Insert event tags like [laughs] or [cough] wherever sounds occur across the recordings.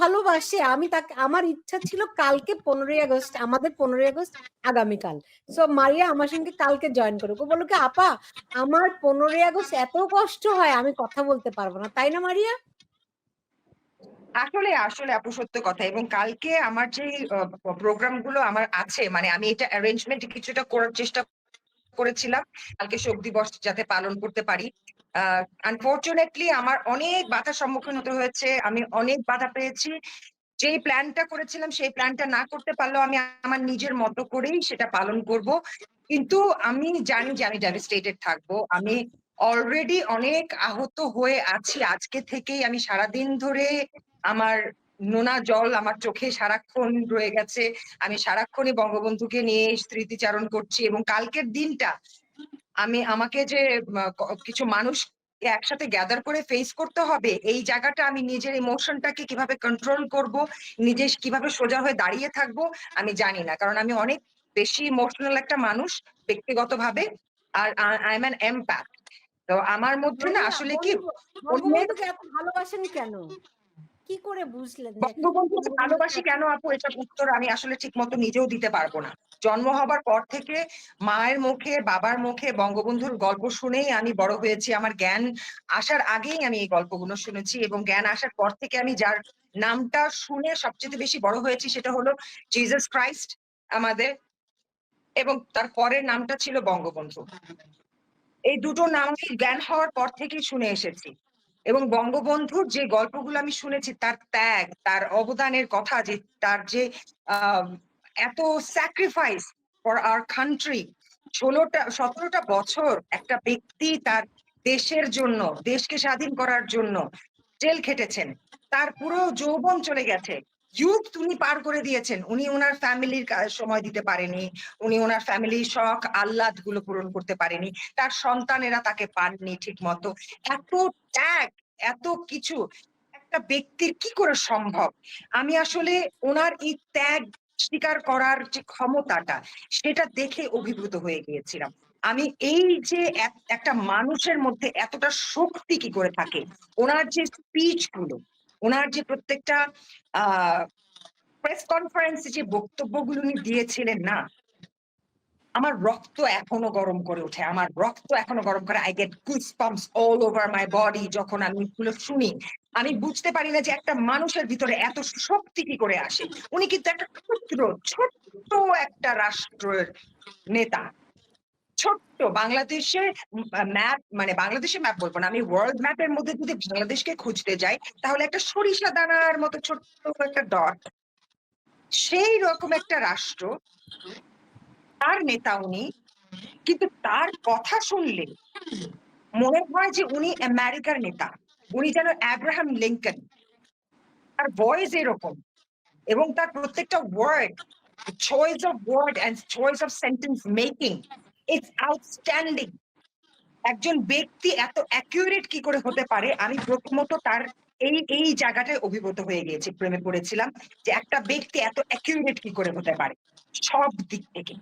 ভালোবাসে, আমি তাকে, আমার ইচ্ছা ছিল কালকে পনেরোই আগস্ট, আমাদের পনেরোই আগস্ট আগামীকাল। সো মারিয়া আমার সঙ্গে কালকে জয়েন করুক। ও বলো কি, আপা, আমার পনেরোই আগস্ট এত কষ্ট হয়, আমি কথা বলতে পারব না। তাই না, মারিয়া? আসলে আসলে আপু, সত্য কথা। এবং কালকে আমার যে প্রোগ্রামগুলো আমার আছে মানে আমি এটা অ্যারেঞ্জমেন্ট কিছুটা করার চেষ্টা করেছিলাম। কালকে শোক দিবস যাতে পালন করতে পারি। আনফর্চুনেটলি আমার অনেক বাধার সম্মুখীন হতে হয়েছে। আমি অনেক বাধা পেয়েছি। যেই প্ল্যানটা করেছিলাম, সেই প্ল্যানটা না করতে পারলেও আমি আমার নিজের মতো করেই সেটা পালন করব। কিন্তু আমি জানি যে আমি ডেভাস্টেটেড থাকব। আমি অলরেডি অনেক আহত হয়ে আছি। আজকে থেকেই আমি সারাদিন ধরে আমার নোনা জল আমার চোখে সারাক্ষণ রয়ে গেছে। আমি সারাক্ষণই বঙ্গবন্ধুকে নিয়ে স্মৃতিচারণ করছি এবং কালকের দিনটা আমি আমাকে যে কিছু মানুষ একসাথে গ্যাদার করে ফেস করতে হবে এই জায়গাটা আমি নিজের ইমোশনটাকে কীভাবে কন্ট্রোল করব নিজে কীভাবে সোজা হয়ে দাঁড়িয়ে থাকব আমি জানি না। কারণ আমি অনেক বেশি ইমোশনাল একটা মানুষ ব্যক্তিগতভাবে আর আই এম অ্যান এমপ্যাথ তো আমার মধ্যে না আসলে কি ভালোবাসেন কেন? কি করে বুঝলেন? ভালোবাসি কেন আপু? এটা উত্তর আমি আসলে ঠিক মতো নিজেও দিতে পারব না। জন্ম হবার পর থেকে মায়ের মুখে বাবার মুখে বঙ্গবন্ধুর গল্প শুনেই আমি বড় হয়েছি। আমার জ্ঞান আসার আগেই আমি এই গল্পগুলো শুনেছি এবং জ্ঞান আসার পর থেকে আমি যার নামটা শুনে সবচেয়ে বেশি বড় হয়েছি সেটা হলো জিজাস ক্রাইস্ট আমাদের এবং তার পরের নামটা ছিল বঙ্গবন্ধু। এই দুটো নাম জ্ঞান হওয়ার পর থেকেই শুনে এসেছি। এবং বঙ্গবন্ধুর যে গল্পগুলো আমি শুনেছি, তার ত্যাগ, তার অবদানের কথা, যে তার যে এত স্যাক্রিফাইস ফর আওয়ার কান্ট্রি ষোলোটা, সতেরোটা বছর একটা ব্যক্তি তার দেশের জন্য, দেশকে স্বাধীন করার জন্য জেল খেটেছেন। তার পুরো যৌবন চলে গেছে। ইউথ উনি পার করে দিয়েছেন। উনি ওনার ফ্যামিলির সময় দিতে পারেনি। উনি ওনার ফ্যামিলির শখ আহ্লাদগুলো পূরণ করতে পারেনি। তার সন্তানেরা তাকে পাননি ঠিক মতো এত ত্যাগ, এত কিছু, একটা ব্যক্তির কি করে সম্ভব? আমি আসলে ওনার এই ত্যাগ স্বীকার করার যে ক্ষমতাটা, সেটা দেখে অভিভূত হয়ে গিয়েছিলাম। আমি এই যে একটা মানুষের মধ্যে এতটা শক্তি কি করে থাকে? ওনার যে স্পিচগুলো ওনার যে প্রত্যেকটা প্রেস কনফারেন্সে যে বক্তব্যগুলো উনি দিয়েছিলেন না, আমার রক্ত এখনও গরম করে ওঠে, আমার রক্ত এখনও গরম করে I get good pumps all over my body যখন আমি এগুলো শুনি। আমি বুঝতে পারি না যে একটা মানুষের ভিতরে এত শক্তি কি করে আসে। উনি কিন্তু একটা ক্ষুদ্র, ছোট্ট একটা রাষ্ট্রের নেতা। ছোট্ট বাংলাদেশের ম্যাপ মানে বাংলাদেশের ম্যাপ বলব না, আমি ওয়ার্ল্ড ম্যাপের মধ্যে যদি বাংলাদেশকে খুঁজতে যাই, তাহলে একটা সরিষা দানার মতো ছোট্ট একটা ডট সেই রকম একটা রাষ্ট্র, তার নেতা উনি, কিন্তু তার কথা শুনলে মনে হয় যে উনি আমেরিকার নেতা, উনি যেন অ্যাব্রাহাম লিঙ্কন তার ভয়েস এরকম, এবং তার প্রত্যেকটা word choice of word and choice of sentence making it's outstanding একজন ব্যক্তি এত অ্যাকিউরেট কি করে হতে পারে? আমি প্রথমত তার এই এই জায়গাটায় অভিভূত হয়ে গিয়েছি, প্রেমে পড়েছিলাম যে একটা ব্যক্তি এত অ্যাকিউরেট কি করে হতে পারে? সব দিক থেকে।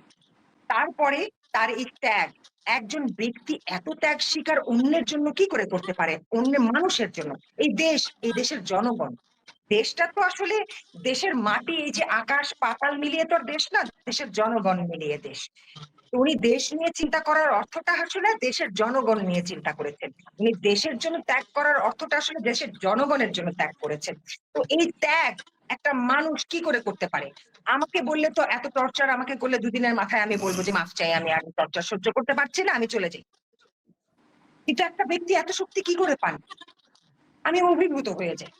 তারপরে তার এই ত্যাগ। একজন ব্যক্তি এত ত্যাগ শিকার অন্যের জন্য কি করে করতে পারে? অন্য মানুষের জন্য। এই দেশ, এই দেশের জনগণ। দেশটা তো আসলে দেশের মাটি, এই যে আকাশ, পাতাল মিলিয়ে তো দেশ না, দেশের জনগণ মিলিয়ে দেশ। উনি দেশ নিয়ে চিন্তা করার অর্থটা আসলে দেশের জনগণ নিয়ে চিন্তা করেছেন। উনি দেশের জন্য ত্যাগ করার অর্থটা আসলে দেশের জনগণের জন্য ত্যাগ করেছেন। তো এই ত্যাগ একটা মানুষ কি করে করতে পারে? আমাকে বললে তো এত টর্চার আমাকে করলে দুদিনের মাথায় আমি বলব যে, মাফ চাই, আমি আর টর্চার সহ্য করতে পারছি না, আমি চলে যাই। কিন্তু একটা ব্যক্তি এত শক্তি কি করে পান? আমি অভিভূত হয়ে যাই।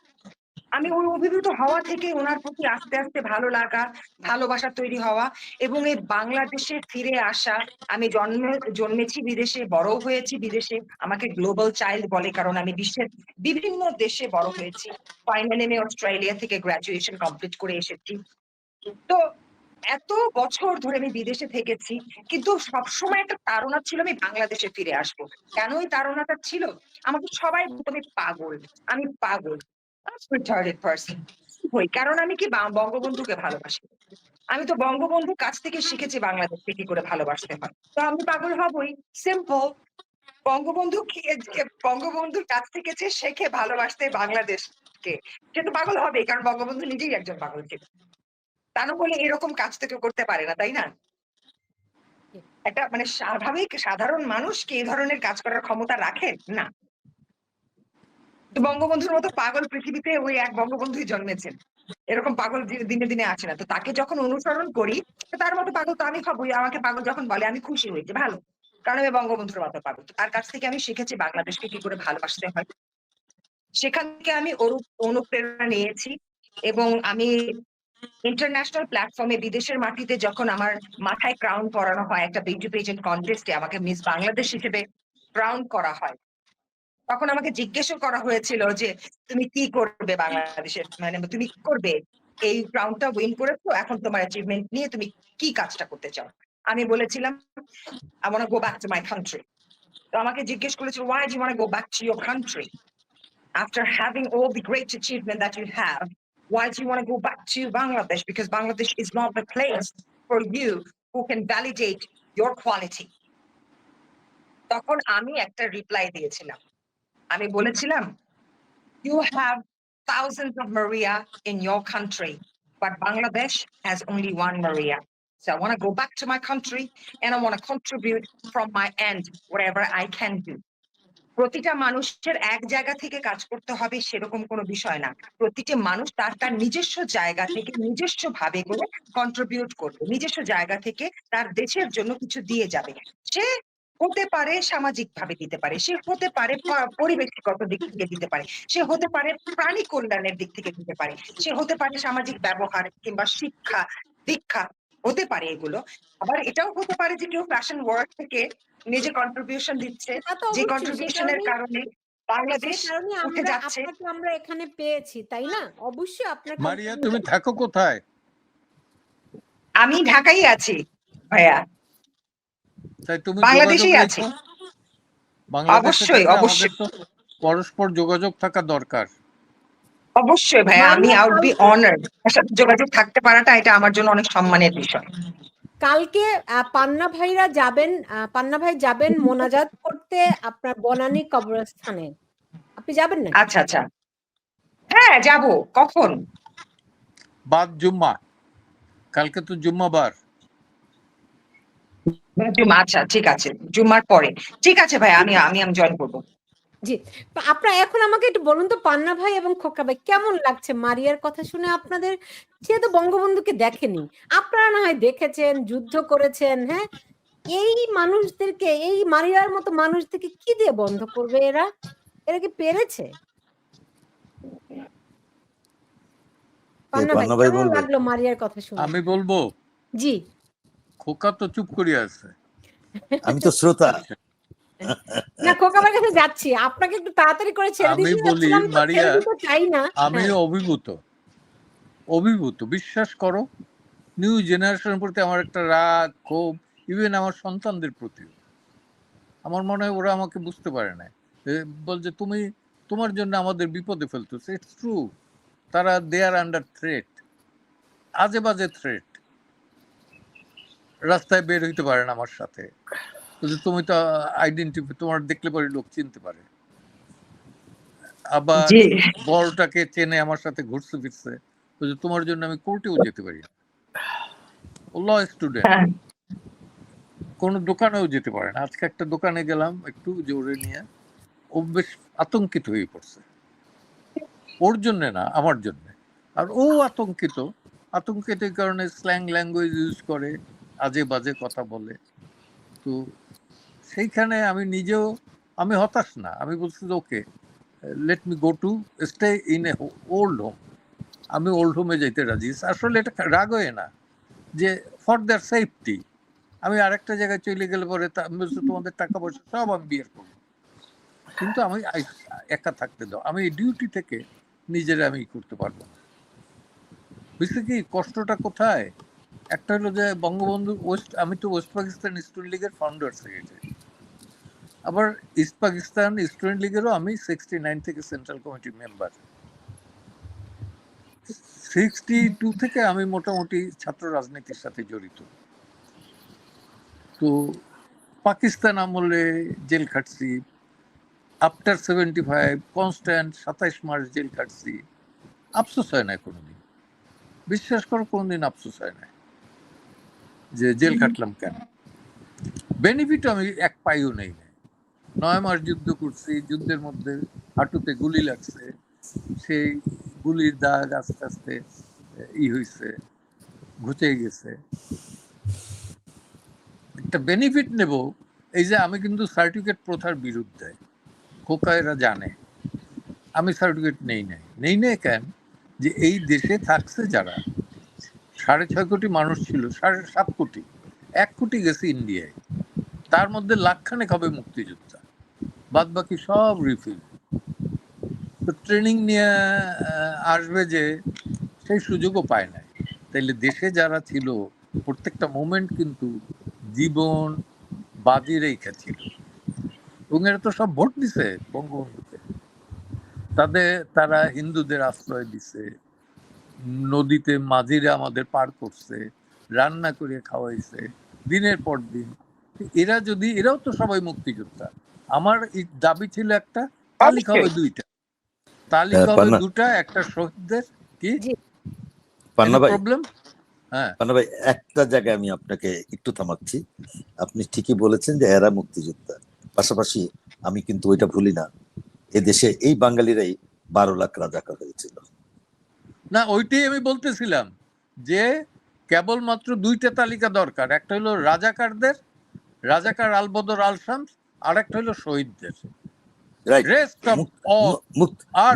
আমি ওই অভিভূত হওয়া থেকে ওনার প্রতি আস্তে আস্তে ভালো লাগা, ভালোবাসা তৈরি হওয়া এবং এই বাংলাদেশে ফিরে আসা। আমি জন্ম, জন্মেছি বিদেশে, বড় হয়েছি বিদেশে, আমাকে গ্লোবাল চাইল্ড বলে কারণ আমি বিশ্বের বিভিন্ন দেশে বড় হয়েছি। ফাইনালি আমি অস্ট্রেলিয়া থেকে গ্রাজুয়েশন কমপ্লিট করে এসেছি। তো এত বছর ধরে আমি বিদেশে থেকেছি, কিন্তু সবসময় একটা তাড়না ছিল আমি বাংলাদেশে ফিরে আসব। কেন ওই তাড়নাটা ছিল? আমাকে সবাই তুমি পাগল, আমি পাগল। রিটার্ডেড পার্সন হই কারণ আমি কি বঙ্গবন্ধুকে ভালোবাসি? আমি তো বঙ্গবন্ধুর কাছ থেকে শিখেছি বাংলাদেশকে কি করে ভালোবাসতে হয়। তো আমি পাগল হবই। সিম্পল বঙ্গবন্ধু বঙ্গবন্ধুর কাছ থেকে যে শেখে ভালোবাসতে বাংলাদেশকে সে তো পাগল হবে কারণ বঙ্গবন্ধু নিজেই একজন পাগল ছিল। তা না বলে এরকম কাজ তো কেউ করতে পারে না তাই না? একটা মানে স্বাভাবিক সাধারণ মানুষ কি এই ধরনের কাজ করার ক্ষমতা রাখেন? না। বঙ্গবন্ধুর মতো পাগল পৃথিবীতে ওই এক বঙ্গবন্ধুই জন্মেছেন। এরকম পাগল দিনে দিনে আসে না। তো তাকে যখন অনুসরণ করি তার মতো পাগল তো আমি হবই। আমাকে পাগল যখন বলে, আমি খুশি হয়েছি ভালো। কারণ আমি বঙ্গবন্ধুর মতো পাগল। তার কাছ থেকে আমি শিখেছি বাংলাদেশকে কি করে ভালোবাসতে হয়। সেখান থেকে আমি অনু- অনুপ্রেরণা নিয়েছি এবং আমি ইন্টারন্যাশনাল প্ল্যাটফর্মে বিদেশের মাটিতে যখন আমার মাথায় ক্রাউন পরানো হয়, একটা বিউটি পেজেন্ট কন্টেস্টে আমাকে মিস বাংলাদেশ হিসেবে ক্রাউন করা হয়। তখন আমাকে জিজ্ঞেসও করা হয়েছিল যে, তুমি কি করবে বাংলাদেশের মানে তুমি কি করবে? এই ক্রাউনটা উইন করেছ, এখন তোমার অ্যাচিভমেন্ট নিয়ে তুমি কি কাজটা করতে চাও? আমি বলেছিলাম I want go back to my country তো আমাকে জিজ্ঞেস করেছিল why do want go back to your country after having all the great achievement that you have why do you want to go back to Bangladesh? Because Bangladesh is not the place for you who can validate your. তখন আমি একটা reply দিয়েছিলাম। আমি বলেছিলাম you have thousands of Maria in your country, but Bangladesh has only one Maria. So I want to go back to my country and I want to contribute from my end, whatever I can do. প্রতিটা মানুষের এক জায়গা থেকে কাজ করতে হবে সেরকম কোনো বিষয় না প্রতিটি মানুষ তার তার নিজস্ব জায়গা থেকে নিজস্ব ভাবে করে কন্ট্রিবিউট করবে নিজস্ব জায়গা থেকে তার দেশের জন্য কিছু দিয়ে যাবে সে হতে পারে সামাজিক ভাবে দিতে পারে সে হতে পারে পরিবেশগত দিক থেকে দিতে পারে সে হতে পারে প্রাণী কল্যাণের দিক থেকে দিতে পারে সে হতে পারে সামাজিক ব্যবহার কিংবা শিক্ষা দীক্ষা হতে পারে এগুলো। আবার এটাও হতে পারে যে কেউ ফ্যাশন ওয়ার্ল্ড থেকে নিজে কন্ট্রিবিউশন দিচ্ছে যে কন্ট্রিবিউশনের কারণে বাংলাদেশ কারণে উঠে যাচ্ছে। আমরা এখানে পেয়েছি তাই না? অবশ্যই আপনার মারিয়া তুমি থাকো কোথায়? আমি ঢাকাই আছি ভাইয়া। তাই তুমি বাংলাদেশেই আছি। অবশ্যই, অবশ্যই। তো পরস্পর যোগাযোগ থাকা দরকার। অবশ্যই ভাইয়া আমি আউট বি অনার্ড সাথে যোগাযোগ থাকতে পারাটা এটা আমার জন্য অনেক সম্মানের বিষয়। কালকে পান্না ভাইরা যাবেন আহ, পান্না ভাই যাবেন মোনাজাত করতে আপনার বনানী কবরস্থানে। আপনি যাবেন না আচ্ছা আচ্ছা। হ্যাঁ যাব। কখন? বাদ জুম্মা। কালকে তো জুম্মাবার। জুমা আচ্ছা ঠিক আছে জুমার পরে। ঠিক আছে ভাই আমি আমি আমি জয়েন করব। জি আপনারা এখন আমাকে একটু বলুন তো পান্না ভাই এবং খোকা ভাই কেমন লাগছে? মারিয়ার কথা শুনে আপনাদের যেহেতু বঙ্গবন্ধুকে দেখেনি আপনারা না হয় দেখেছেন যুদ্ধ করেছেন হ্যাঁ? এই মানুষদেরকে এই মারিয়ার মতো মানুষদেরকে কি দিয়ে বন্ধ করবে এরা? এরা কি পেরেছে? পান্না ভাই কেমন লাগল মারিয়ার কথা শুনে? আমি বলব? জি। খোকা তো চুপ করিয়া আছে। আমি তো শ্রোতা। না খোকাবার কাছে যাচ্ছি। আপনাকে একটু তাড়াতাড়ি করে ছেড়ে আমি বলি, মারিয়া, আমি অভিভূত। অভিভূত বিশ্বাস করো নিউ জেনারেশনের প্রতি আমার একটা রাগ ক্ষোভ ইভেন আমার সন্তানদের প্রতিও। আমার মনে হয় ওরা আমাকে বুঝতে পারে না এ, বলছে তুমি তোমার জন্য আমাদের বিপদে ফেলতেছে। ইটস ট্রু তারা দে আর আন্ডার থ্রেট আজে বাজে থ্রেট রাস্তায় বের হইতে পারে না আমার সাথে। তুমি তো আইডেন্টিফাই তোমার দেখলে পরে লোক চিনতে পারে। আবার বড়টাকে চেনে আমার সাথে ঘুরতে ফিরছে। তোমার জন্য আমি কোর্টেও যেতে পারি ল স্টুডেন্ট কোনো দোকানেও যেতে পারে না। আজকে একটা দোকানে গেলাম একটু জোরে নিয়ে। ও বেশ আতঙ্কিত হয়ে পড়ছে। ওর জন্য না আমার জন্য। আর ও আতঙ্কিত। আতঙ্কিত কারণে স্ল্যাং ল্যাঙ্গুয়েজ ইউজ করে। আজে বাজে কথা বলে। তো সেইখানে আমি নিজেও, আমি হতাশ না। আমি বলছি okay let me go to stay in a old home আমি ওল্ড হোমে যেতে রাজি। আসলে এটা রাগ হয়ে না যে ফর দ্যার সেফটি আমি আরেকটা জায়গায় চলে গেলে পরে তোমাদের টাকা পয়সা সব আমি বিয়ের করব। কিন্তু আমি একা থাকতে দাও। আমি এই ডিউটি থেকে নিজেরা আমি করতে পারব বুঝতে কি? কষ্টটা কোথায়? একটা হলো যে বঙ্গবন্ধু ওয়েস্ট, আমি তো ওয়েস্ট পাকিস্তান স্টুডেন্ট লীগের ফাউন্ডার সেক্রেটারি আবার ইস্ট পাকিস্তান স্টুডেন্ট লীগেরও আমি সিক্সটি নাইন থেকে সেন্ট্রাল কমিটির মেম্বার সিক্সটি টু থেকে আমি মোটামুটি ছাত্র রাজনীতির সাথে জড়িত। তো পাকিস্তান আমলে জেল খাটছি আফটার সেভেন্টি ফাইভ কনস্ট্যান্ট সাতাইশ মার্চ জেল কাটছি আফসোস হয় না কোনোদিন বিশ্বাস করো, কোনোদিন আফসোস হয় না। যে জেল কাটলাম কেন? বেনিফিট আমি এক পাইও নেই। নয় মাস যুদ্ধ করছি যুদ্ধের মধ্যে হাঁটুতে গুলি লাগছে সেই গুলির দাগ আস্তে আস্তে ই হয়েছে ঘুচে গেছে। একটা বেনিফিট নেব এই যে আমি কিন্তু সার্টিফিকেট প্রথার বিরুদ্ধে খোকা এরা জানে। আমি সার্টিফিকেট নেই নাই। নেই নাই কেন? যে এই দেশে থাকছে যারা সাড়ে ছয় কোটি মানুষ ছিল, সাড়ে সাত কোটি। এক কোটি গেছে ইন্ডিয়ায়। তার মধ্যে লাখখানেক হবে মুক্তিযোদ্ধা। বাদ বাকি সব রিফিল তো ট্রেনিং নিয়ে আসবে যে সেই সুযোগও পায় নাই। তাইলে দেশে যারা ছিল, প্রত্যেকটা মোমেন্ট কিন্তু জীবন বাজি রেখা ছিল। এবং এরা তো সব ভোট দিছে বঙ্গবন্ধুতে তাদের, তারা হিন্দুদের আশ্রয় দিছে। নদীতে মাঝিরা আমাদের পার করছে রান্না করে খাওয়াইছে দিনের পর দিন। এরা যদি এরাও তো সবাই মুক্তিযোদ্ধা। আমার দাবি ছিল একটা তালিকা হবে দুইটা। তালিকা হ্যাঁ, হবে দুটা একটা শহীদদের কি? প্রবলেম হ্যাঁ। ভাই একটা জায়গায় আমি আপনাকে একটু থামাচ্ছি। আপনি ঠিকই বলেছেন যে এরা মুক্তিযোদ্ধা। পাশাপাশি আমি কিন্তু ওইটা ভুলি না। এদেশে এই বাঙালিরাই বারো লাখ রাজাকার হয়েছিল। না ওইটাই আমি বলতেছিলাম যে কেবলমাত্র দুইটা তালিকা দরকার। একটা হলো রাজাকারদের রাজাকার আলবদর আল শামস আর একটা হলো শহীদদের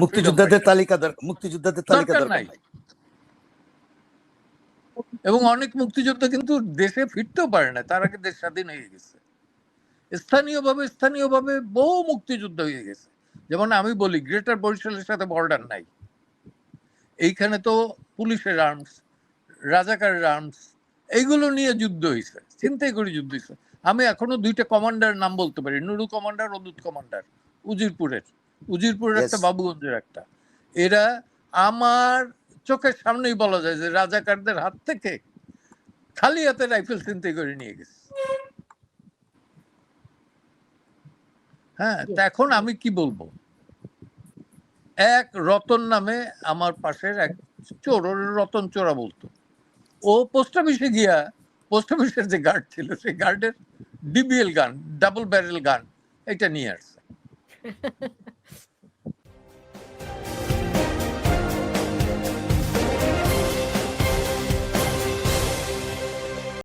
মুক্তিযোদ্ধাদের তালিকা দরকার মুক্তিযোদ্ধাদের তালিকা দরকার এবং অনেক মুক্তিযোদ্ধা কিন্তু দেশে ফিরতেও পারে না তার আগে দেশ স্বাধীন হয়ে গেছে। স্থানীয়ভাবে স্থানীয়ভাবে বহু মুক্তিযুদ্ধ হয়ে গেছে। যেমন আমি বলি গ্রেটার বরিশালের সাথে বর্ডার নাই। এইখানে তো পুলিশের আর্মস রাজাকারের আর্মস এইগুলো নিয়ে যুদ্ধ হয়েছে চিন্তাই করে যুদ্ধ হয়েছে আমি এখনও দুইটা কমান্ডার নাম বলতে পারি নুরু কমান্ডার অদূত কমান্ডার উজিরপুরের। উজিরপুরের একটা বাবুগঞ্জের একটা। এরা আমার চোখের সামনেই বলা যায় যে রাজাকারদের হাত থেকে খালি হাতে রাইফেল চিন্তাই করে নিয়ে গেছে। হ্যাঁ তা এখন আমি কি বলব? এক রতন নামে আমার পাশের এক চোর রতন চোরা বলতো। ও পোস্ট অফিসে গিয়া পোস্ট অফিসের যে গার্ড ছিল, সেই গার্ডের ডিবিএল গান ডাবল ব্যারেল গান এটা নিয়ে আসছে। [laughs]